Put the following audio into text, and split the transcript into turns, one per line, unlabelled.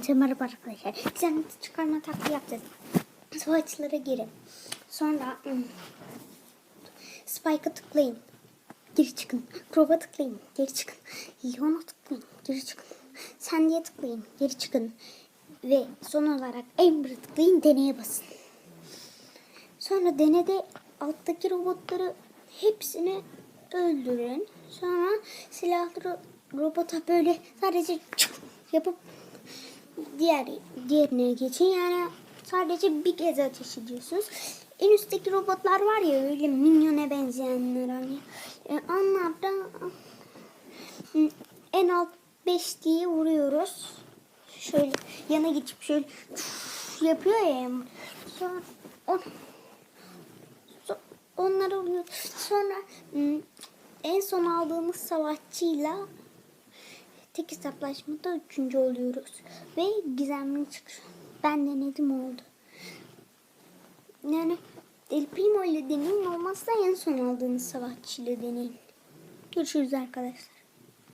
Hepinize merhaba arkadaşlar. Sen çıkarma taktiği yapacağız. Savaşçılara girin. Sonra hmm, Spike'a tıklayın. Geri çıkın. Proba tıklayın. Geri çıkın. Leon'a tıklayın. Geri çıkın. Sandy'ye tıklayın. Geri çıkın. Ve son olarak Amber'a tıklayın. Deneye basın. Sonra denede alttaki robotları hepsini öldürün. Sonra silahlı robota böyle sadece çık yapıp diğer diğerine geçin. Yani sadece bir kez ateş ediyorsunuz. En üstteki robotlar var ya öyle minyona benzeyenler hani. E, onlar da hı, en alt 5 diye vuruyoruz. Şöyle yana geçip şöyle yapıyor ya. Sonra on, onları alıyor. Sonra ım, en son aldığımız savaşçıyla tek hesaplaşmada üçüncü oluyoruz. Ve gizemli çıkıyor. Ben denedim oldu. Yani El Primo ile deneyin olmazsa en son aldığınız savaşçıyla deneyin. Görüşürüz arkadaşlar.